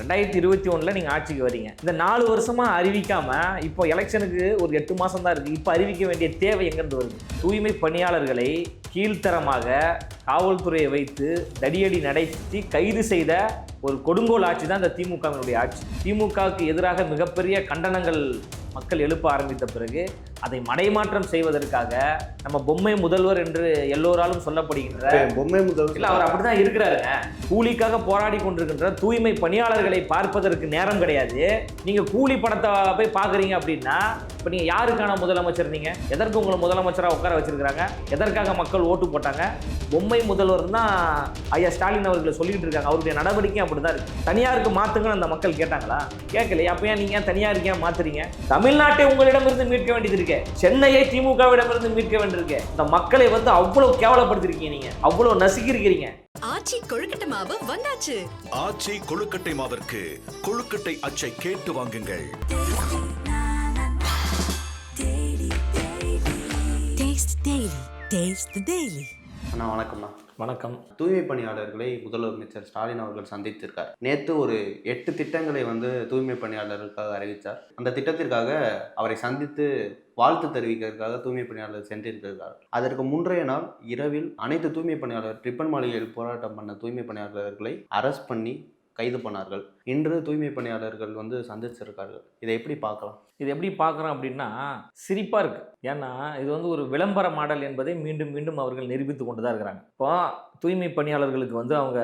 ரெண்டாயிரத்தி இருபத்தி ஒன்றில் நீங்கள் ஆட்சிக்கு வரீங்க. இந்த நாலு வருஷமாக அறிவிக்காமல் இப்போ எலெக்ஷனுக்கு ஒரு எட்டு மாதம் தான் இருக்குது இப்போ அறிவிக்க வேண்டிய தேவை எங்கேருந்து வருது? தூய்மை பணியாளர்களை கீழ்த்தரமாக காவல்துறையை வைத்து தடியடி நடத்தி கைது செய்த ஒரு கொடுங்கோல் ஆட்சி தான் இந்த திமுகவினுடைய ஆட்சி. திமுகவுக்கு எதிராக மிகப்பெரிய கண்டனங்கள் மக்கள் எழுப்ப ஆரம்பித்த பிறகு அதை மடைமாற்றம் செய்வதற்காக நம்ம பொம்மை முதல்வர் என்று எல்லோராலும் சொல்லப்படுகின்ற பொம்மை முதல் இல்ல அவர் அப்படிதான் இருக்கிறாருங்க. கூலிக்காக போராடி கொண்டிருக்கின்ற தூய்மை பணியாளர்களை பார்ப்பதற்கு நேரம் கிடையாது. நீங்க கூலி படத்தை போய் பாக்குறீங்க அப்படின்னா இப்ப நீங்க யாருக்கான முதலமைச்சர் நீங்க? எதற்கு உங்களை முதலமைச்சரா உட்கார வச்சிருக்காங்க எதற்காக மக்கள் ஓட்டு போட்டாங்க? பொம்மை முதல்வர் தான் ஐயா ஸ்டாலின் அவர்களை சொல்லிட்டு இருக்காங்க. அவருடைய நடவடிக்கை அப்படிதான் இருக்கு. தனியாருக்கு மாத்துங்கன்னு அந்த மக்கள் கேட்டாங்களா? கேட்கலையே. அப்ப ஏன் நீங்க ஏன் தனியாருக்கு ஏன் மாத்துறீங்க? தமிழ்நாட்டை உங்களிடமிருந்து மீட்க வேண்டியது இருக்கு. சென்னையை திமுகவிடமிருந்து மீட்க வேண்டியிருக்கு. இந்த மக்களை வந்து அவ்வளவு கேவலப்படுத்திருக்கீங்க நீங்க. அவ்வளவு நசுக்கிருக்கிறீங்க ஆச்சி கொழுக்கட்டை மாவு வந்தாச்சு. ஆச்சி கொழுக்கட்டை மாவிற்கு கொழுக்கட்டை அச்சை கேட்டு வாங்குங்கள். டேஸ்ட் டெய்லி டேஸ்ட் டெய்லி அண்ணா வணக்கம்ண்ணா. வணக்கம். தூய்மை பணியாளர்களை முதலமைச்சர் ஸ்டாலின் அவர்கள் சந்தித்திருக்கார். நேற்று ஒரு எட்டு திட்டங்களை வந்து தூய்மை பணியாளர்களுக்காக அறிவித்தார் அந்த திட்டத்திற்காக அவரை சந்தித்து வாழ்த்து தெரிவிக்கிறதுக்காக தூய்மை பணியாளர் சென்றிருக்கிறார் அதற்கு முன்றைய நாள் இரவில் அனைத்து தூய்மை பணியாளர் ட்ரிப்பன் மாளிகையில் போராட்டம் பண்ண தூய்மை பணியாளர்களை அரெஸ்ட் பண்ணி கைது பண்ணார்கள். இன்று தூய்மை பணியாளர்கள் வந்து சந்திச்சிருக்கார்கள். இதை எப்படி பார்க்கலாம்? இது எப்படி பார்க்குறோம் அப்படின்னா சிரிப்பாக இருக்கு. ஏன்னா இது வந்து ஒரு விளம்பர மாடல் என்பதை மீண்டும் மீண்டும் அவர்கள் நிரூபித்து கொண்டு தான் இருக்கிறாங்க. இப்போ தூய்மை பணியாளர்களுக்கு வந்து அவங்க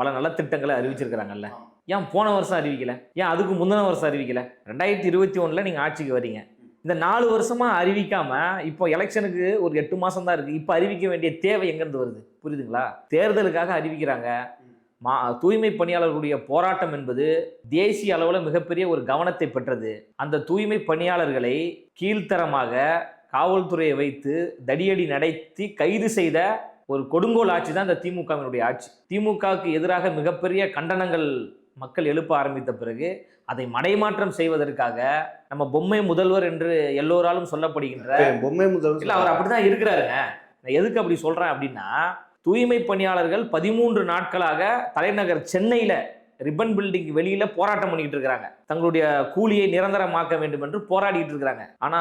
பல நலத்திட்டங்களை அறிவிச்சிருக்கிறாங்கல்ல. ஏன் போன வருஷம் அறிவிக்கல? ஏன் அதுக்கு முந்தின வருஷம் அறிவிக்கல? ரெண்டாயிரத்தி இருபத்தி ஒன்றில் நீங்கள் ஆட்சிக்கு வரீங்க. இந்த நாலு வருஷமா அறிவிக்காம இப்போ எலெக்ஷனுக்கு ஒரு எட்டு மாசம் தான் இருக்கு. இப்போ அறிவிக்க வேண்டிய தேவை எங்கேருந்து வருது? புரியுதுங்களா? தேர்தலுக்காக அறிவிக்கிறாங்க. மா தூய்மை பணியாளர்களுடைய போராட்டம் என்பது தேசிய அளவில் மிகப்பெரிய ஒரு கவனத்தை பெற்றது. அந்த தூய்மை பணியாளர்களை கீழ்த்தரமாக காவல்துறையை வைத்து தடியடி நடத்தி கைது செய்த ஒரு கொடுங்கோல் ஆட்சி தான் இந்த திமுகவினுடைய ஆட்சி. திமுகவுக்கு எதிராக மிகப்பெரிய கண்டனங்கள் மக்கள் எழுப்ப ஆரம்பித்த பிறகு அதை மடைமாற்றம் செய்வதற்காக நம்ம பொம்மை முதல்வர் என்று எல்லோராலும் சொல்லப்படுகின்ற பொம்மை முதல் இல்ல அவர் அப்படிதான் இருக்கிறாருங்க. நான் எதுக்கு அப்படி சொல்றேன் அப்படின்னா தூய்மை பணியாளர்கள் பதிமூன்று நாட்களாக தலைநகர் சென்னையில் ரிப்பன் பில்டிங் வெளியில போராட்டம் பண்ணிக்கிட்டு இருக்கிறாங்க. தங்களுடைய கூலியை நிரந்தரமாக்க வேண்டும் என்று போராடிட்டு இருக்கிறாங்க. ஆனா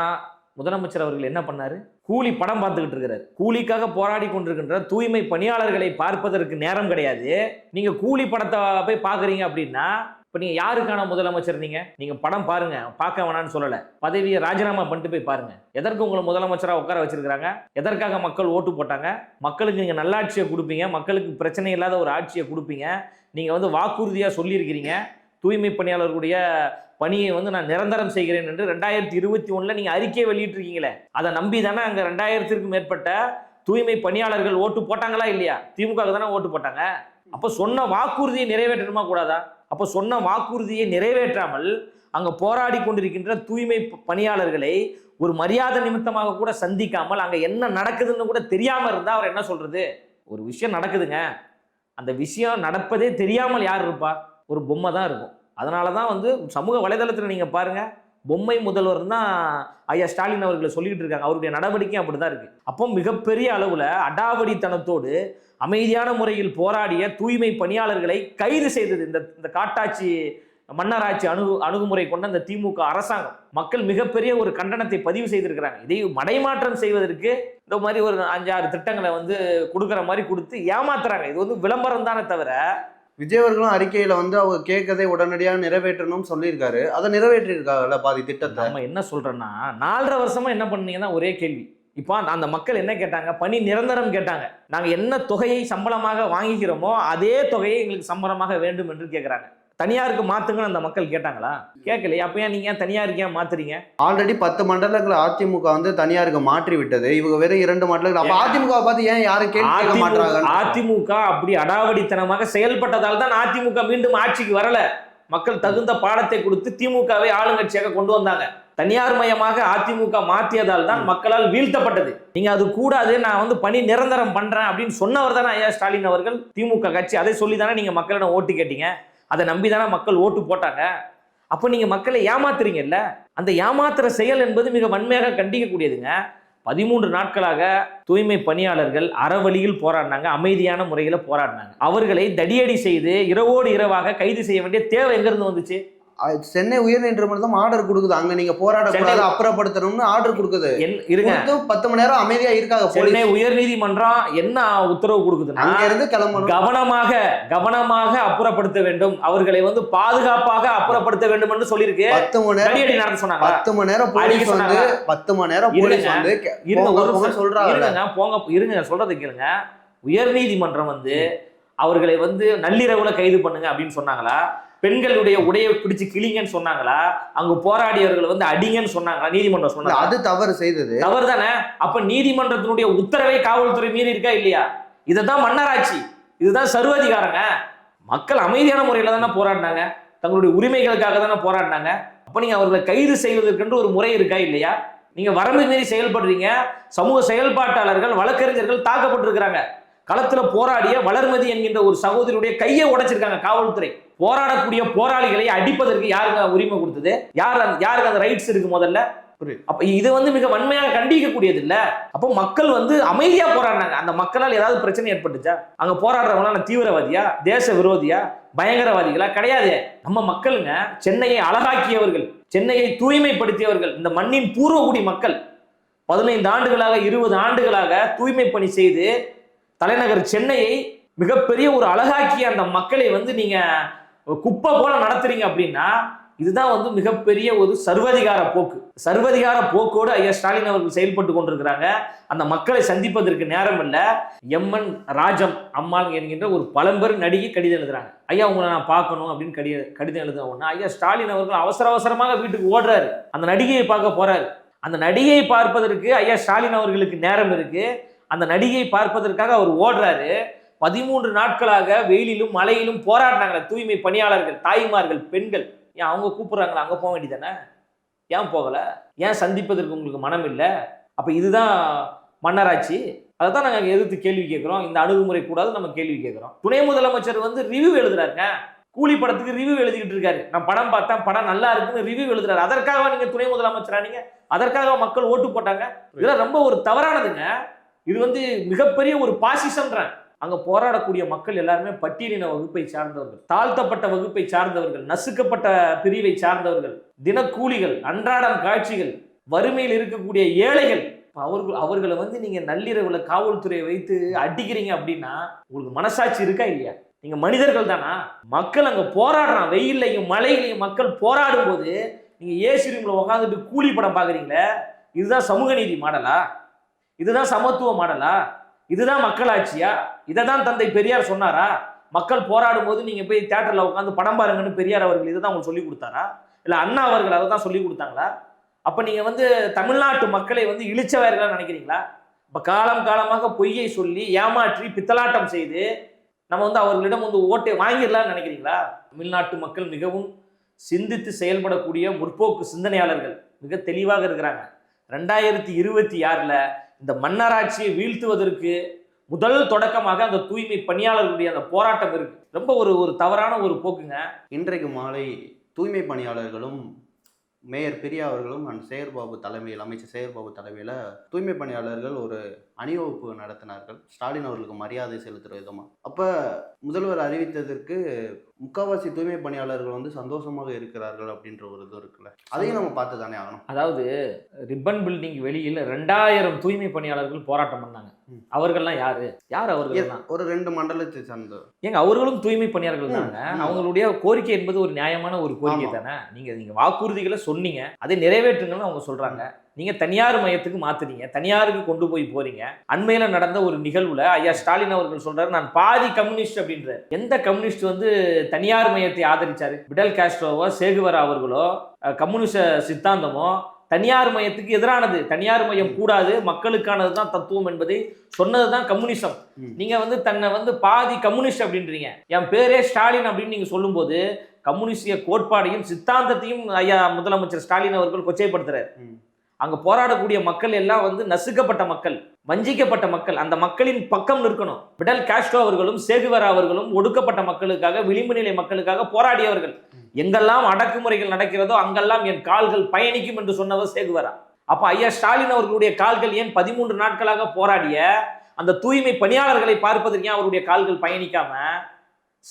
முதலமைச்சர் அவர்கள் என்ன பண்ணாரு? கூலி படம் பார்த்துக்கிட்டு இருக்கிறார். கூலிக்காக போராடி கொண்டிருக்கின்ற தூய்மை பணியாளர்களை பார்ப்பதற்கு நேரம் கிடையாது. நீங்க கூலி படத்தை போய் பாக்குறீங்க அப்படின்னா இப்போ நீங்கள் யாருக்கான முதலமைச்சர் நீங்கள் நீங்கள் படம் பாருங்க. பார்க்க வேணாம்னு சொல்லலை. பதவியை ராஜினாமா பண்ணிட்டு போய் பாருங்க. எதற்கு உங்களை முதலமைச்சராக உட்கார வச்சிருக்கிறாங்க? எதற்காக மக்கள் ஓட்டு போட்டாங்க? மக்களுக்கு நீங்கள் நல்லாட்சியை கொடுப்பீங்க. மக்களுக்கு பிரச்சனை இல்லாத ஒரு ஆட்சியை கொடுப்பீங்க. நீங்கள் வந்து வாக்குறுதியாக சொல்லியிருக்கிறீங்க. தூய்மை பணியாளர்களுடைய பணியை வந்து நான் நிரந்தரம் செய்கிறேன் என்று ரெண்டாயிரத்தி இருபத்தி ஒன்றில் நீங்கள் அறிக்கையை வெளியிட்டிருக்கீங்களே. அதை நம்பி தானே அங்கே ரெண்டாயிரத்திற்கும் மேற்பட்ட தூய்மை பணியாளர்கள் ஓட்டு போட்டாங்களா இல்லையா? திமுக தானே ஓட்டு போட்டாங்க. அப்போ சொன்ன வாக்குறுதியை நிறைவேற்றணுமா கூடாதா? அப்போ சொன்ன வாக்குறுதியை நிறைவேற்றாமல் அங்கே போராடி கொண்டிருக்கின்ற தூய்மை பணியாளர்களை ஒரு மரியாதை நிமித்தமாக கூட சந்திக்காமல் அங்கே என்ன நடக்குதுன்னு கூட தெரியாமல் இருந்தால் அவர் என்ன சொல்கிறது ஒரு விஷயம் நடக்குதுங்க. அந்த விஷயம் நடப்பதே தெரியாமல் யார் இருப்பா? ஒரு பொம்மை தான் இருக்கும். அதனால தான் வந்து சமூக வலைதளத்தில் நீங்கள் பாருங்கள் பொம்மை முதல்வர் தான் ஐயா ஸ்டாலின் அவர்களை சொல்லிக்கிட்டு இருக்காங்க. அவருடைய நடவடிக்கை அப்படி தான் இருக்கு. அப்போ மிகப்பெரிய அளவில் அடாவடித்தனத்தோடு அமைதியான முறையில் போராடிய தூய்மை பணியாளர்களை கைது செய்தது இந்த இந்த காட்டாட்சி மன்னராட்சி அணுகு அணுகுமுறை கொண்ட அந்த திமுக அரசாங்கம். மக்கள் மிகப்பெரிய ஒரு கண்டனத்தை பதிவு செய்திருக்கிறாங்க. இதை மடைமாற்றம் செய்வதற்கு இந்த மாதிரி ஒரு அஞ்சாறு திட்டங்களை வந்து கொடுக்குற மாதிரி கொடுத்து ஏமாத்துறாங்க. இது வந்து விளம்பரம் தானே தவிர விஜய் அவர்களும் அறிக்கையில வந்து அவங்க கேட்கதை உடனடியாக நிறைவேற்றணும்னு சொல்லியிருக்காரு. அதை நிறைவேற்றிருக்காங்கல்ல பாதி திட்டத்தை? நம்ம என்ன சொல்றோம்னா நாலரை வருஷமா என்ன பண்ணீங்கன்னா ஒரே கேள்வி. இப்போ அந்த- அந்த மக்கள் என்ன கேட்டாங்க? பணி நிரந்தரம் கேட்டாங்க. நாங்கள் என்ன தொகையை சம்பளமாக வாங்கிக்கிறோமோ அதே தொகையை எங்களுக்கு சம்பளமாக வேண்டும் என்று கேட்குறாங்க தனியாருக்கு மாத்துங்கன்னு அந்த மக்கள் கேட்டாங்களா? கேட்கலையே. அப்ப ஏன் நீங்க ஏன் தனியாருக்கு ஏன் மாத்துறீங்க? ஆல்ரெடி பத்து மண்டலங்களை அதிமுக வந்து தனியாருக்கு மாற்றி விட்டது இவங்க வெறும் இரண்டு மண்டலங்கள். அப்ப? அதிமுக பார்த்து ஏன் யாரும் கேட்க மாட்டாங்க அதிமுக அப்படி அடாவடித்தனமாக செயல்பட்டதால் தான் அதிமுக மீண்டும் ஆட்சிக்கு வரல. மக்கள் தகுந்த பாடத்தை கொடுத்து திமுகவை ஆளுங்கட்சியாக கொண்டு வந்தாங்க. தனியார் மயமாக அதிமுக மாற்றியதால் தான் மக்களால் வீழ்த்தப்பட்டது. நீங்க அது கூடாது. நான் வந்து பணி நிரந்தரம் பண்றேன் அப்படின்னு சொன்னவர் தானே ஐயா ஸ்டாலின் அவர்கள். திமுக கட்சி அதை சொல்லி தானே நீங்க மக்களிடம் ஓட்டு கேட்டீங்க. அதை நம்பி தானே மக்கள் ஓட்டு போட்டாங்க? அப்போ நீங்கள் மக்களை ஏமாத்துறீங்கல்ல? அந்த ஏமாத்துற செயல் என்பது மிக வன்மையாக கண்டிக்கக்கூடியதுங்க. பதிமூன்று நாட்களாக தூய்மை பணியாளர்கள் அறவழியில் போராடினாங்க அமைதியான முறையில் போராடினாங்க. அவர்களை தடியடி செய்து இரவோடு இரவாக கைது செய்ய வேண்டிய தேவை எங்கேருந்து வந்துச்சு? சென்னை உயர்நீதிமன்றம் ஆர்டர் கொடுக்குது. அங்க நீங்க போராடக்கூடாது அப்புறப்படுத்தணும்னு ஆர்டர் கொடுக்குது. இருங்க. பத்து மணி நேரம் அமைதியா இருக்காங்க சென்னை போலீஸ். உயர்நீதிமன்றம் என்ன உத்தரவு கொடுக்குதுன்னா அங்க இருந்து கிளம்பணும். கவனமாக கவனமாக அப்புறப்படுத்த வேண்டும். அவர்களை வந்து பாதுகாப்பாக அப்புறப்படுத்த வேண்டும் என்று சொல்லியிருக்கு. பத்து மணி நேரம் சொன்னாங்க பத்து மணி நேரம் போலீஸ் வந்து? பத்து மணி நேரம் போலீஸ். வந்து இருங்க. சொல்றாங்க இருங்க போங்க இருங்க சொல்றது கேளுங்க. உயர்நீதிமன்றம் வந்து அவர்களை வந்து நள்ளிரவுல கைது பண்ணுங்க அப்படின்னு சொன்னாங்களா? பெண்களுடைய உடையை பிடிச்சு கிளிங்கன்னு சொன்னாங்களா அங்க போராடியவர்கள் வந்து அடிங்கன்னு சொன்னாங்களா நீதிமன்றம் சொன்னாங்க அது தவறு செய்தது. தவறு தானே அப்ப நீதிமன்றத்தினுடைய உத்தரவை காவல்துறை மீறி இருக்கா இல்லையா? இதுதான் மன்னராட்சி இதுதான் சர்வதிகாரங்க. மக்கள் அமைதியான முறையில தானே போராடினாங்க. தங்களுடைய உரிமைகளுக்காக தானே போராடினாங்க. அப்ப நீங்க அவர்களை கைது செய்வதற்கென்று ஒரு முறை இருக்கா இல்லையா? நீங்க வரம்பு மீறி செயல்படுறீங்க. சமூக செயல்பாட்டாளர்கள் வழக்கறிஞர்கள் தாக்கப்பட்டிருக்கிறாங்க. களத்துல போராடிய வளர்மதி என்கின்ற ஒரு சகோதரியுடைய கையை உடைச்சிருக்காங்க காவல்துறை. போராடக்கூடிய போராளிகளை அடிப்பதற்கு யாருங்க உரிமை கொடுத்தது? யார் யாருக்கு அந்த ரைட்ஸ் இருக்கு முதல்ல. அப்ப இது வந்து மிக வன்மையாக கண்டிக்கக்கூடியது இல்ல. அப்போ மக்கள் வந்து அமைதியா போராடினாங்க. அந்த மக்களால் ஏதாவது பிரச்சனை ஏற்பட்டுச்சா? அங்க போராடுறவங்களாம் தீவிரவாதியா? தேச விரோதியா? பயங்கரவாதிகளா? கிடையாது. நம்ம மக்களுங்க சென்னையை அழகாக்கியவர்கள் சென்னையை தூய்மைப்படுத்தியவர்கள் இந்த மண்ணின் பூர்வகுடி மக்கள். பதினைந்து ஆண்டுகளாக இருபது ஆண்டுகளாக தூய்மை பணி செய்து தலைநகர் சென்னையை மிகப்பெரிய ஒரு அழகாக்கிய அந்த மக்களை வந்து நீங்கள் குப்பை போல நடத்துறீங்க அப்படின்னா இதுதான் வந்து மிகப்பெரிய ஒரு சர்வதிகார போக்கு. சர்வதிகார போக்கோடு ஐயா ஸ்டாலின் அவர்கள் செயல்பட்டு கொண்டிருக்கிறாங்க. அந்த மக்களை சந்திப்பதற்கு நேரம் இல்லை. எம்என் ராஜம் அம்மாள் என்கின்ற ஒரு பழம்பெரும் நடிகை கடிதம் எழுதுறாங்க. ஐயா உங்களை நான் பார்க்கணும் அப்படின்னு கடி கடிதம் எழுதுன ஒன்று ஐயா ஸ்டாலின் அவர்கள் அவசர அவசரமாக வீட்டுக்கு ஓடுறாரு. அந்த நடிகையை பார்க்க போறாரு. அந்த நடிகையை பார்ப்பதற்கு ஐயா ஸ்டாலின் அவர்களுக்கு நேரம் இருக்குது அந்த நடிகையை பார்ப்பதற்காக அவர் ஓடுறாரு. பதிமூன்று நாட்களாக வெயிலிலும் மழையிலும் போராடினாங்களே தூய்மை பணியாளர்கள் தாய்மார்கள் பெண்கள். ஏன் அவங்க கூப்பிடுறாங்களா? அங்கே போக வேண்டியதானே ஏன் போகலை? ஏன் சந்திப்பதற்கு உங்களுக்கு மனம் இல்லை? அப்போ இதுதான் மன்னராட்சி. அதை தான் நாங்கள் எதிர்த்து கேள்வி கேட்குறோம். இந்த அணுகுமுறை கூடாது நம்ம கேள்வி கேட்குறோம். துணை முதலமைச்சர் வந்து ரிவ்யூ எழுதுறாருங்க. கூலி படத்துக்கு ரிவ்யூ எழுதிக்கிட்டு இருக்காரு. நான் படம் பார்த்தேன். படம் நல்லா இருக்குன்னு ரிவ்யூ எழுதுறாரு. அதற்காக நீங்கள் துணை முதலமைச்சரானீங்க அதற்காக மக்கள் ஓட்டு போட்டாங்க. இதெல்லாம் ரொம்ப ஒரு தவறானதுங்க. இது வந்து மிகப்பெரிய ஒரு பாசிசம்ன்றேன். அங்க போராடக்கூடிய மக்கள் எல்லாருமே பட்டியலின வகுப்பை சார்ந்தவர்கள் தாழ்த்தப்பட்ட வகுப்பை சார்ந்தவர்கள் நசுக்கப்பட்ட பிரிவை சார்ந்தவர்கள் தினக்கூலிகள் அன்றாடம் காட்சிகள் வறுமையில் இருக்கக்கூடிய ஏழைகள். அவர்கள் அவர்களை வந்து நீங்க நள்ளிரவுல காவல்துறையை வைத்து அடிக்கிறீங்க அப்படின்னா உங்களுக்கு மனசாட்சி இருக்கா இல்லையா? நீங்க மனிதர்கள் தானா? மக்கள் அங்க போராடுறான். வெயில்லையும் மழையிலையும் மக்கள் போராடும் போது நீங்க ஏசி ரூம்ல உட்காந்துட்டு கூலி படம் பாக்குறீங்களே? இதுதான் சமூக நீதி மாடலா? இதுதான் சமத்துவ மாடலா? இதுதான் மக்களாட்சியா? இதை தான் தந்தை பெரியார் சொன்னாரா? மக்கள் போராடும் போது நீங்கள் போய் தேட்டரில் உட்காந்து படம் பாருங்கன்னு பெரியார் அவர்கள் இதை தான் உங்களுக்கு சொல்லி கொடுத்தாரா? இல்லை அண்ணா அவர்கள் அதை தான் சொல்லி கொடுத்தாங்களா? அப்போ நீங்கள் வந்து தமிழ்நாட்டு மக்களை வந்து இழிச்சவர்களாக நினைக்கிறீங்களா? இப்போ காலம் காலமாக பொய்யை சொல்லி ஏமாற்றி பித்தலாட்டம் செய்து நம்ம வந்து அவர்களிடம் வந்து ஓட்டை வாங்கிடலாம்னு நினைக்கிறீங்களா? தமிழ்நாட்டு மக்கள் மிகவும் சிந்தித்து செயல்படக்கூடிய முற்போக்கு சிந்தனையாளர்கள் மிக தெளிவாக இருக்கிறாங்க. ரெண்டாயிரத்தி இருபத்தி ஆறில் இந்த மன்னராட்சியை வீழ்த்துவதற்கு முதல் தொடக்கமாக அந்த தூய்மை பணியாளர்களுடைய அந்த போராட்டம் இருக்கு. ரொம்ப ஒரு ஒரு தவறான ஒரு போக்குங்க. இன்றைக்கு மாலை தூய்மை பணியாளர்களும் மேயர் பெரியா அவர்களும் அண்ட் சேகர்பாபு தலைமையில் அமைச்சர் சேகர்பாபு தலைமையில் தூய்மை பணியாளர்கள் ஒரு அணிவகுப்பு நடத்தினார்கள். ஸ்டாலின் அவர்களுக்கு மரியாதை செலுத்துகிற விதமாக அப்போ முதல்வர் அறிவித்ததற்கு முக்காவாசி தூய்மை பணியாளர்கள் வந்து சந்தோஷமாக இருக்கிறார்கள் அப்படின்ற ஒரு இது இருக்குல்ல. அதையும் நம்ம பார்த்து தானே ஆகணும். அதாவது ரிப்பன் பில்டிங் வெளியில் ரெண்டாயிரம் தூய்மை பணியாளர்கள் போராட்டம் பண்ணாங்க. அவர்கள்லாம் யாரு? யார் அவர்கள்லாம்? ஒரு ரெண்டு மண்டலத்தை சார்ந்த ஏங்க அவர்களும் தூய்மை பணியாளர்கள் தாங்க. அவங்களுடைய கோரிக்கை என்பது ஒரு நியாயமான ஒரு கோரிக்கை. தானே? நீங்க நீங்க வாக்குறுதிகளை சொன்னீங்க. அதை நிறைவேற்றுங்கன்னு அவங்க சொல்றாங்க. நீங்க தனியார் மையத்துக்கு மாத்துனீங்க தனியாருக்கு கொண்டு போய் போறீங்க. அண்மையில நடந்த ஒரு நிகழ்வுல ஐயா ஸ்டாலின் அவர்கள் சொல்றாரு நான் பாதி கம்யூனிஸ்ட் அப்படின்றார். எந்த கம்யூனிஸ்ட் வந்து தனியார் மையத்தை ஆதரிச்சாரு? பிடல் காஸ்ட்ரோவோ சேகுவரா அவர்களோ கம்யூனிச சித்தாந்தமோ தனியார் மையத்துக்கு எதிரானது. தனியார் மையம் கூடாது மக்களுக்கானது தான் தத்துவம் என்பதை சொன்னது தான் கம்யூனிசம். ம். நீங்க வந்து தன்னை வந்து பாதி கம்யூனிஸ்ட் அப்படின்றீங்க. என் பேரே ஸ்டாலின் அப்படின்னு நீங்க சொல்லும்போது கம்யூனிஸ்டிய கோட்பாடையும் சித்தாந்தத்தையும் ஐயா முதலமைச்சர் ஸ்டாலின் அவர்கள் கொச்சைப்படுத்துறாரு. அங்க போராடக்கூடிய மக்கள் எல்லாம் வந்து நசுக்கப்பட்ட மக்கள் வஞ்சிக்கப்பட்ட மக்கள். அந்த மக்களின் பக்கம் நிற்கணும். விடல் காஸ்ட்ரோ அவர்களும் சேகுவரா அவர்களும் ஒடுக்கப்பட்ட மக்களுக்காக விளிம்பு நிலை மக்களுக்காக போராடியவர்கள். எங்கெல்லாம் அடக்குமுறைகள் நடக்கிறதோ அங்கெல்லாம் என் கால்கள் பயணிக்கும் என்று சொன்னவர் சேகுவரா. அப்ப ஐயா ஸ்டாலின் அவர்களுடைய கால்கள் ஏன் பதிமூன்று நாட்களாக போராடிய? அந்த தூய்மை பணியாளர்களை பார்ப்பதற்கு ஏன் அவருடைய கால்கள் பயணிக்காம?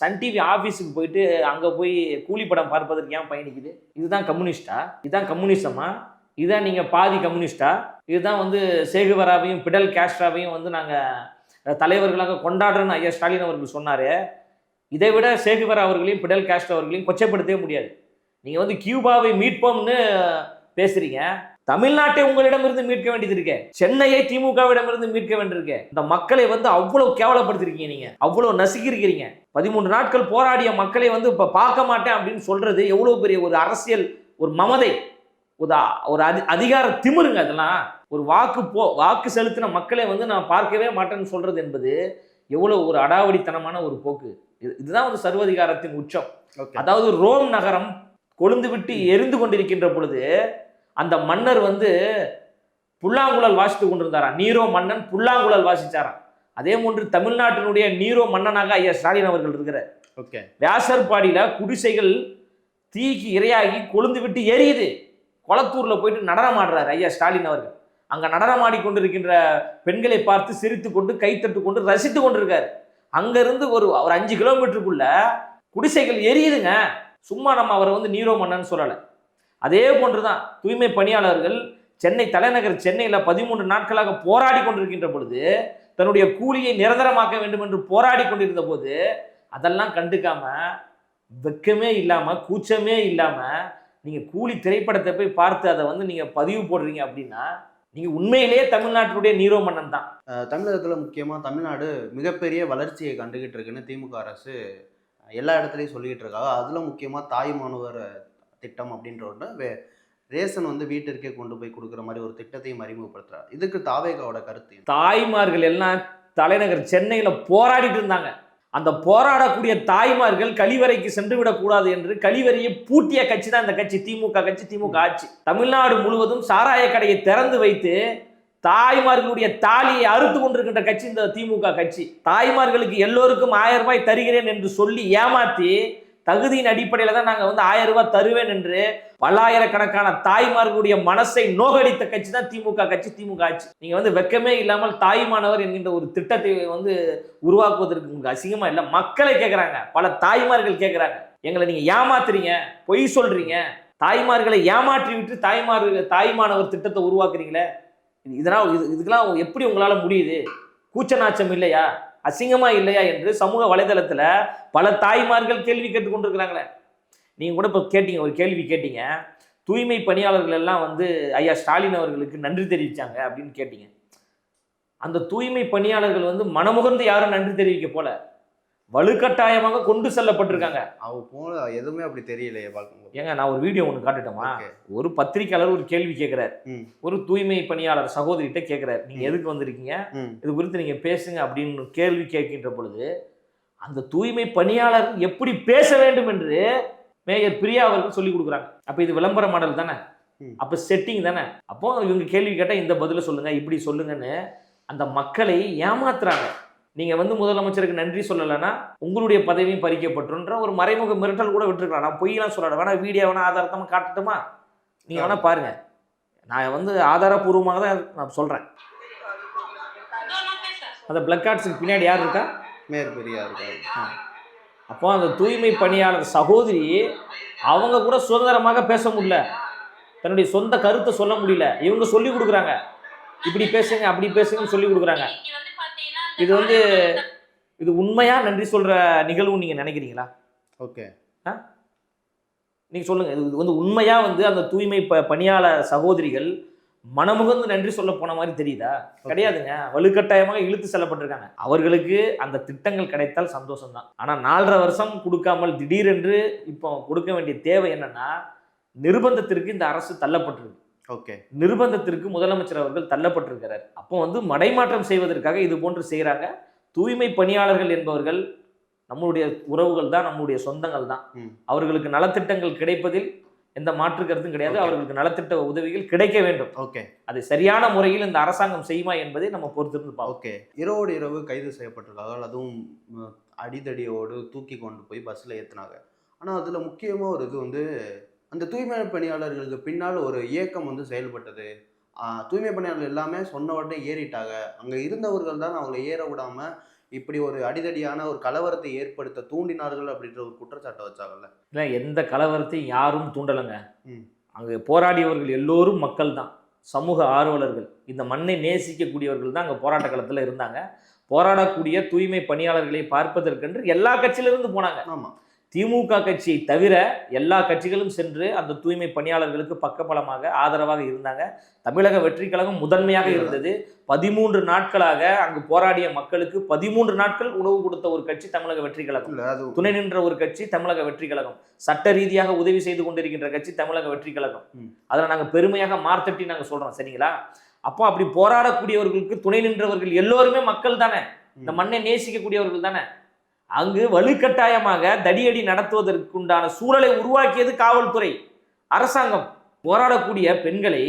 சன் டிவி ஆஃபீஸுக்கு போயிட்டு அங்கே போய் கூலி படம் பார்ப்பதற்கு ஏன் பயணிக்குது? இதுதான் கம்யூனிஸ்டா? இதுதான் கம்யூனிசமா? இதுதான் நீங்கள் பாதி கம்யூனிஸ்டா? இதுதான் வந்து சேகுவராவையும் பிடல் கேஸ்ட்ராவையும் வந்து நாங்கள் தலைவர்களாக கொண்டாடுறோன்னு ஐயா ஸ்டாலின் அவர்கள் சொன்னார். இதை விட சேகுவரா அவர்களையும் பிடல் கேஸ்ட்ரா அவர்களையும் கொச்சைப்படுத்தவே முடியாது. நீங்கள் வந்து கியூபாவை மீட்போம்னு பேசுறீங்க. தமிழ்நாட்டை உங்களிடமிருந்து மீட்க வேண்டியது இருக்கே. சென்னையை திமுகவிடமிருந்து மீட்க வேண்டியிருக்கு. இந்த மக்களை வந்து அவ்வளவு கேவலப்படுத்திருக்கீங்க நீங்க. அவ்வளவு நசுக்கியிருக்கிறீங்க. பதிமூன்று நாட்கள் போராடிய மக்களை வந்து இப்போ பார்க்க மாட்டேன் அப்படின்னு சொல்றது எவ்வளவு பெரிய ஒரு அரசியல் ஒரு மமதை. ஒரு அதி அதிகார திமிருங்க அதெல்லாம். ஒரு வாக்கு போ வாக்கு செலுத்தின மக்களை வந்து நான் பார்க்கவே மாட்டேன்னு சொல்றது என்பது எவ்வளவு ஒரு அடாவடித்தனமான ஒரு போக்கு. இது- இதுதான் வந்து சர்வதிகாரத்தின் உச்சம். அதாவது ரோம் நகரம் கொழுந்து விட்டு எரிந்து கொண்டிருக்கின்ற பொழுது அந்த மன்னர் வந்து புல்லாங்குழல் வாசித்து கொண்டிருந்தாராம் நீரோ மன்னன் புல்லாங்குழல் வாசிச்சாராம். அதே போன்று தமிழ்நாட்டினுடைய நீரோ மன்னனாக ஐயா ஸ்டாலின் அவர்கள் இருக்கிறார். ஓகே. வியாசர்பாடியில குடிசைகள் தீக்கு இரையாகி கொழுந்து விட்டு எரியுது. கொளத்தூரில் போயிட்டு நடனம் ஐயா ஸ்டாலின் அவர்கள். அங்கே நடனமாடி கொண்டிருக்கின்ற பெண்களை பார்த்து சிரித்து கொண்டு கைத்தட்டு கொண்டு ரசித்து கொண்டிருக்காரு. அங்கேருந்து ஒரு ஒரு அஞ்சு கிலோமீட்டருக்குள்ள குடிசைகள் எரியுதுங்க. சும்மா நம்ம அவரை வந்து நீரோ மன்னன் சொல்லலை. அதே போன்று தான் தூய்மை பணியாளர்கள் சென்னை தலைநகர் சென்னையில் பதிமூன்று நாட்களாக போராடி கொண்டிருக்கின்ற பொழுது தன்னுடைய கூலியை நிரந்தரமாக்க வேண்டும் என்று போராடி கொண்டிருந்த போது அதெல்லாம் கண்டுக்காம வெக்கமே இல்லாமல் கூச்சமே இல்லாமல் நீங்க கூலி திரைப்படத்தை போய் பார்த்து அதை வந்து நீங்க பதிவு போடுறீங்க அப்படின்னா நீங்க உண்மையிலேயே தமிழ்நாட்டினுடைய நீரோ மன்னன் தான். தமிழகத்துல முக்கியமா தமிழ்நாடு மிகப்பெரிய வளர்ச்சியை கண்டுகிட்டு இருக்குன்னு திமுக அரசு எல்லா இடத்துலையும் சொல்லிக்கிட்டு இருக்காங்க. அதுல முக்கியமா தாய் மாணவர் திட்டம் அப்படின்ற ஒன்று வே- ரேஷன் வந்து வீட்டிற்கே கொண்டு போய் கொடுக்குற மாதிரி ஒரு திட்டத்தையும் அறிமுகப்படுத்துறாரு. இதுக்கு தாவேகாவோட கருத்து? தாய்மார்கள் எல்லாம் தலைநகர் சென்னையில போராடிட்டு இருந்தாங்க. அந்த போராடக்கூடிய தாய்மார்கள் கழிவறைக்கு சென்று விடக்கூடாது என்று கழிவறையை பூட்டிய கட்சி தான் இந்த கட்சி. திமுக கட்சி திமுக ஆட்சி. தமிழ்நாடு முழுவதும் சாராய கடையை திறந்து வைத்து தாய்மார்களுடைய தாலியை அறுத்து கொண்டிருக்கின்ற கட்சி இந்த திமுக கட்சி. தாய்மார்களுக்கு எல்லோருக்கும் ஆயிரம் ரூபாய் தருகிறேன் என்று சொல்லி ஏமாத்தி தகுதியின் அடிப்படையில் தான் நாங்கள் வந்து ஆயிரம் ரூபாய் தருவேன் என்று பல்லாயிரக்கணக்கான தாய்மார்களுடைய மனசை நோகடித்த கட்சி தான் திமுக. கட்சி திமுக ஆட்சி. நீங்கள் வந்து வெக்கமே இல்லாமல் தாய்மானவர் என்கின்ற ஒரு திட்டத்தை வந்து உருவாக்குவதற்கு உங்களுக்கு அசிங்கமாக இல்லை? மக்களை கேட்குறாங்க பல தாய்மார்கள் கேட்குறாங்க எங்களை நீங்கள் ஏமாத்துறீங்க. பொய் சொல்கிறீங்க தாய்மார்களை ஏமாற்றி விட்டு தாய்மார் தாய்மானவர் திட்டத்தை உருவாக்குறீங்களே? இதனால் இது இதுக்கெல்லாம் எப்படி உங்களால் முடியுது? கூச்ச நாச்சம் இல்லையா? அசிங்கமா இல்லையா என்று சமூக வலைதளத்தில் பல தாய்மார்கள் கேள்வி கேட்டுக்கொண்டிருக்கிறாங்களே நீங்கள் கூட இப்போ கேட்டீங்க ஒரு கேள்வி கேட்டீங்க. தூய்மை பணியாளர்கள் எல்லாம் வந்து ஐயா ஸ்டாலின் அவர்களுக்கு நன்றி தெரிவித்தாங்க அப்படின்னு கேட்டீங்க. அந்த தூய்மை பணியாளர்கள் வந்து மனமுகர்ந்து யாரும் நன்றி தெரிவிக்க போல. வலுக்கட்டாயமாக கொண்டு செல்லப்பட்டிருக்காங்க. அவ போன எதுவுமே அப்படி தெரியலையே பார்க்கும்போது ஏங்க நான் ஒரு வீடியோ ஒன்று காட்டட்டுமா ஒரு பத்திரிக்கையாளர் ஒரு கேள்வி கேட்கிறார் ஒரு தூய்மை பணியாளர் சகோதரிகிட்ட கேட்கிறார் நீங்க எதுக்கு வந்திருக்கீங்க? இது குறித்து நீங்க பேசுங்க அப்படின்னு கேள்வி கேட்கின்ற பொழுது அந்த தூய்மை பணியாளர் எப்படி பேச வேண்டும் என்று மேயர் பிரியா அவர்கள் சொல்லி கொடுக்குறாங்க. அப்ப இது விளம்பர மாடல் தானே. அப்ப செட்டிங் தானே? அப்போ இவங்க கேள்வி கேட்டா இந்த பதில சொல்லுங்க இப்படி சொல்லுங்கன்னு அந்த மக்களை ஏமாத்துறாங்க. நீங்க வந்து முதலமைச்சருக்கு நன்றி சொல்லலைன்னா உங்களுடைய பதவியும் பறிக்கப்பட்டுன்ற ஒரு மறைமுக மிரட்டல் கூட விட்டுருக்கலாம். நான் பொய்யெல்லாம் சொல்லல வேணா வீடியோ வேணா ஆதாரத்தமா காட்டட்டுமா? நீங்க வேணா பாருங்க. நான் வந்து ஆதாரபூர்வமாக தான் நான் சொல்றேன். அந்த பிளக் கார்ட்ஸுக்கு பின்னாடி யார் இருக்கா? மேயர் பெரியா இருக்காரு. அப்போ அந்த தூய்மை பணியாளர் சகோதரி அவங்க கூட சுதந்திரமாக பேச முடியல. தன்னுடைய சொந்த கருத்தை சொல்ல முடியல. இவங்க சொல்லி கொடுக்குறாங்க. இப்படி பேசுங்க அப்படி பேசுங்கன்னு சொல்லி கொடுக்குறாங்க. இது வந்து இது உண்மையா நன்றி சொல்ற நிகழ்வு நீங்க நினைக்கிறீங்களா? ஓகே. நீங்க சொல்லுங்க. இது வந்து உண்மையா வந்து அந்த தூய்மை ப பணியாளர் சகோதரிகள் மனமுகந்து நன்றி சொல்ல போன மாதிரி தெரியுதா? கிடையாதுங்க. வலுக்கட்டாயமாக இழுத்து செல்லப்பட்டிருக்காங்க. அவர்களுக்கு அந்த திட்டங்கள் கிடைத்தால் சந்தோஷம் தான் ஆனா நாலரை வருஷம் கொடுக்காமல் திடீரென்று இப்போ கொடுக்க வேண்டிய தேவை என்னன்னா நிர்பந்தத்திற்கு இந்த அரசு தள்ளப்பட்டிருக்கு. ஓகே. நிர்பந்தத்திற்கு முதலமைச்சர் அவர்கள் தள்ளப்பட்டிருக்கிறார். அப்போ வந்து மடைமாற்றம் செய்வதற்காக இது போன்று செய்கிறாங்க தூய்மை பணியாளர்கள் என்பவர்கள் நம்மளுடைய உறவுகள் தான் நம்முடைய சொந்தங்கள் தான். அவர்களுக்கு நலத்திட்டங்கள் கிடைப்பதில் எந்த மாற்று கருத்தும் கிடையாது. அவர்களுக்கு நலத்திட்ட உதவிகள் கிடைக்க வேண்டும். ஓகே. அதை சரியான முறையில் இந்த அரசாங்கம் செய்யுமா என்பதை நம்ம பொறுத்திருந்து ஓகே. இரவோடு இரவு கைது செய்யப்பட்டிருக்காங்க அதுவும் அடிதடியோடு தூக்கி கொண்டு போய் பஸ்ஸில் ஏற்றுனாங்க ஆனால் அதில் முக்கியமாக ஒரு இது வந்து அந்த தூய்மை பணியாளர்களுக்கு பின்னால் ஒரு இயக்கம் வந்து செயல்பட்டது. தூய்மை பணியாளர்கள் எல்லாமே சொன்ன உடனே ஏறிட்டாங்க. அங்க இருந்தவர்கள் தான் அவங்களை ஏற விடாம இப்படி ஒரு அடிதடியான ஒரு கலவரத்தை ஏற்படுத்த தூண்டினார்கள் அப்படின்ற ஒரு குற்றச்சாட்டை வச்சாங்கல்ல. இல்லை எந்த கலவரத்தையும் யாரும் தூண்டலைங்க. ம். அங்கே போராடியவர்கள் எல்லோரும் மக்கள் தான். சமூக ஆர்வலர்கள். இந்த மண்ணை நேசிக்கக்கூடியவர்கள் தான் அங்கே போராட்ட களத்தில் இருந்தாங்க. போராடக்கூடிய தூய்மை பணியாளர்களை பார்ப்பதற்கென்று எல்லா கட்சியிலிருந்து போனாங்க. ஆமா. திமுக கட்சியை தவிர எல்லா கட்சிகளும் சென்று அந்த தூய்மை பணியாளர்களுக்கு பக்கபலமாக ஆதரவாக இருந்தாங்க. தமிழக வெற்றி கழகம் முதன்மையாக இருந்தது. பதிமூன்று நாட்களாக அங்கு போராடிய மக்களுக்கு பதிமூன்று நாட்கள் உணவு கொடுத்த ஒரு கட்சி தமிழக வெற்றி கழகம். துணை நின்ற ஒரு கட்சி தமிழக வெற்றி கழகம். சட்ட ரீதியாக உதவி செய்து கொண்டிருக்கின்ற கட்சி தமிழக வெற்றி கழகம். அதில் நாங்கள் பெருமையாக மார்த்தட்டி நாங்கள் சொல்றோம் சரிங்களா? அப்போ அப்படி போராடக்கூடியவர்களுக்கு துணை நின்றவர்கள் எல்லோருமே மக்கள் தானே. இந்த. மண்ணை நேசிக்கக்கூடியவர்கள் தானே. அங்கு வலுக்கட்டாயமாக தடியடி நடத்துவதற்குண்டான சூழலை உருவாக்கியது காவல்துறை. அரசாங்கம் போராடக்கூடிய பெண்களை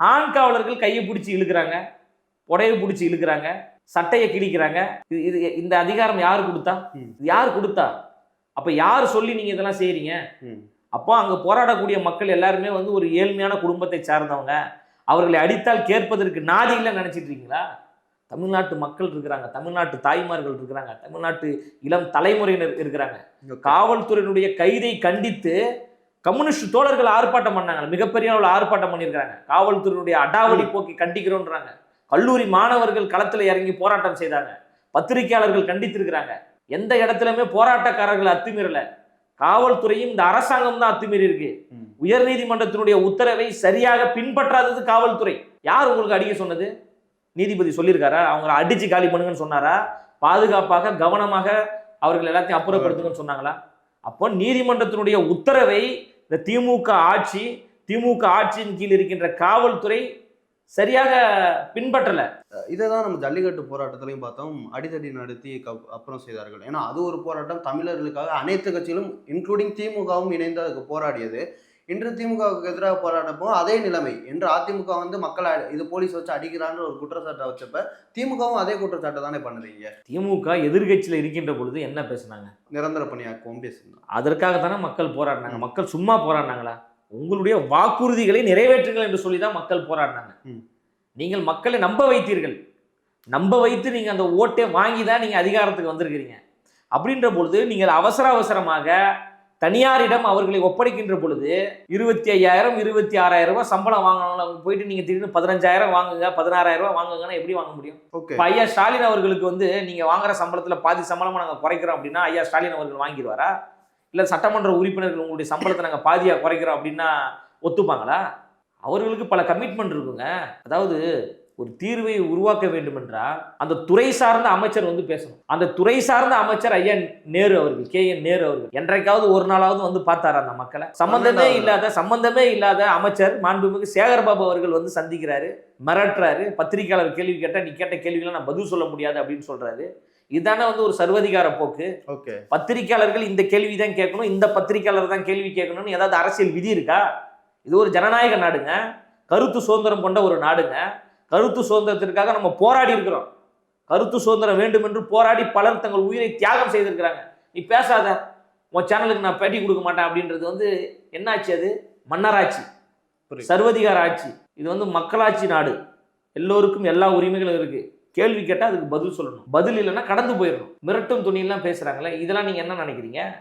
ஆண் காவலர்கள் கையை பிடிச்சி இழுக்கிறாங்க புடையை பிடிச்சி இழுக்கிறாங்க சட்டையை கிழிக்கிறாங்க. இது இந்த அதிகாரம் யார் கொடுத்தா? யார் கொடுத்தா? அப்ப யார் சொல்லி நீங்க இதெல்லாம் செய்றீங்க? ம். அப்போ அங்க போராடக்கூடிய மக்கள் எல்லாருமே வந்து ஒரு ஏழ்மையான குடும்பத்தை சார்ந்தவங்க. அவர்களை அடித்தால் கேட்பதற்கு நாதி இல்லை நினைச்சிட்டு இருக்கீங்களா? தமிழ்நாட்டு மக்கள் இருக்கிறாங்க தமிழ்நாட்டு தாய்மார்கள் இருக்கிறாங்க தமிழ்நாட்டு இளம் தலைமுறையினர் இருக்கிறாங்க. காவல்துறையினுடைய கைதை கண்டித்து கம்யூனிஸ்ட் தோழர்கள் ஆர்ப்பாட்டம் பண்ணாங்க மிகப்பெரிய அளவில் ஆர்ப்பாட்டம் பண்ணியிருக்காங்க காவல்துறையினுடைய அடாவடி போக்கை கண்டிக்கிறோன்றாங்க. கல்லூரி மாணவர்கள் களத்தில் இறங்கி போராட்டம் செய்தாங்க. பத்திரிகையாளர்கள் கண்டித்திருக்கிறாங்க. எந்த இடத்துலயுமே போராட்டக்காரர்கள் அத்துமீறல. காவல்துறையும் இந்த அரசாங்கம் தான் அத்துமீறி இருக்கு. உயர்நீதிமன்றத்தினுடைய உத்தரவை சரியாக பின்பற்றாதது காவல்துறை. யார் உங்களுக்கு அடிக்க சொன்னது? நீதிபதி சொல்லியிருக்காரா? அவங்கள அடிச்சு காலி பண்ணுங்கன்னு சொன்னாரா? பாதுகாப்பாக கவனமாக அவர்கள் எல்லாத்தையும் அப்புறப்படுத்துங்கன்னு சொன்னாங்களா? அப்போ நீதிமன்றத்தினுடைய உத்தரவை இந்த திமுக ஆட்சி திமுக ஆட்சியின் கீழ் இருக்கின்ற காவல்துறை சரியாக பின்பற்றல. இதை தான் நம்ம ஜல்லிக்கட்டு போராட்டத்திலையும் பார்த்தோம். அடிதடி நடத்தி கப்- அப்புறம் செய்தார்கள். ஏன்னா அது ஒரு போராட்டம். தமிழர்களுக்காக அனைத்து கட்சிகளும் இன்க்ளூடிங் திமுகவும் இணைந்து அதுக்கு போராடியது. இன்று திமுகவுக்கு எதிராக போராட்டப்போ அதே நிலைமை. என்று அதிமுக வந்து மக்களை இது போலீஸ் வச்சு அடிக்கிறான்னு ஒரு குற்றச்சாட்டை வச்சப்ப திமுகவும் அதே குற்றச்சாட்டை தானே பண்ணுறீங்க திமுக எதிர்கட்சியில் இருக்கின்ற பொழுது என்ன பேசுனாங்க? நிரந்தர பணியாக்குவோம் பேசுங்க அதற்காக தானே மக்கள் போராடினாங்க. மக்கள் சும்மா போராடினாங்களா? உங்களுடைய வாக்குறுதிகளை நிறைவேற்றுங்கள் என்று சொல்லி தான் மக்கள் போராடினாங்க. நீங்கள் மக்களை நம்ப வைத்தீர்கள். நம்ப வைத்து நீங்கள் அந்த ஓட்டை வாங்கி தான் நீங்கள் அதிகாரத்துக்கு வந்திருக்கிறீங்க. அப்படின்ற பொழுது நீங்கள் அவசர அவசரமாக தனியாரிடம் அவர்களை ஒப்படைக்கின்ற பொழுது இருபத்தி ஐயாயிரம் இருபத்தி ஆறாயிரம் ரூபாய் சம்பளம் வாங்கணும் அவங்க போயிட்டு நீங்கள் திடீர்னு பதினஞ்சாயிரம் வாங்குங்க பதினாறாயிரம் ரூபாய் வாங்குங்கன்னா எப்படி வாங்க முடியும்? இப்போ ஐயா ஸ்டாலின் அவர்களுக்கு வந்து நீங்கள் வாங்குற சம்பளத்தில் பாதி சம்பளமாக நாங்கள் குறைக்கிறோம் அப்படின்னா ஐயா ஸ்டாலின் அவர்கள் வாங்கிடுவாரா? இல்லை சட்டமன்ற உறுப்பினர்கள் உங்களுடைய சம்பளத்தை நாங்கள் பாதியாக குறைக்கிறோம் அப்படின்னா ஒத்துப்பாங்களா? அவர்களுக்கு பல கமிட்மெண்ட் இருக்குங்க. அதாவது ஒரு தீர்வை உருவாக்க வேண்டும் என்றால் அந்த துறை சார்ந்த அமைச்சர் வந்து பேசணும். அந்த துறை சார்ந்த அமைச்சர் ஐயா நேரு அவர்கள் கே என் நேரு அவர்கள். என்றைக்காவது ஒரு நாளாவது வந்து பார்த்தாரு அந்த மக்களை? சம்பந்தமே இல்லாத சம்பந்தமே இல்லாத அமைச்சர் மாண்புமிகு சேகர்பாபு அவர்கள் வந்து சந்திக்கிறாரு மிரட்டுறாரு. பத்திரிக்கையாளர் கேள்வி கேட்டால் நீ கேட்ட கேள்விகளை நான் பதில் சொல்ல முடியாது அப்படின்னு சொல்றாரு. இதுதானே வந்து ஒரு சர்வதிகார போக்கு. ஓகே. பத்திரிக்கையாளர்கள் இந்த கேள்வி தான் கேட்கணும் இந்த பத்திரிக்கையாளர் தான் கேள்வி கேட்கணும்னு ஏதாவது அரசியல் விதி இருக்கா? இது ஒரு ஜனநாயக நாடுங்க. கருத்து சுதந்திரம் கொண்ட ஒரு நாடுங்க. கருத்து சுதந்திரத்திற்காக நம்ம போராடி இருக்கிறோம். கருத்து சுதந்திரம் வேண்டும் என்று போராடி பலர் தங்கள் உயிரை தியாகம் செய்திருக்கிறாங்க. நீ பேசாத. உன் சேனலுக்கு நான் பேட்டி கொடுக்க மாட்டேன் அப்படின்றது வந்து என்னாச்சு அது? மன்னராட்சி. சர்வதிகார ஆட்சி. இது வந்து மக்களாட்சி நாடு. எல்லோருக்கும் எல்லா உரிமைகளும் இருக்கு. கேள்வி கேட்டால் அதுக்கு பதில் சொல்லணும். பதில் இல்லைன்னா கடந்து போயிடணும். மிரட்டும் துணியெல்லாம் பேசுறாங்களே இதெல்லாம் நீங்க என்ன நினைக்கிறீங்க?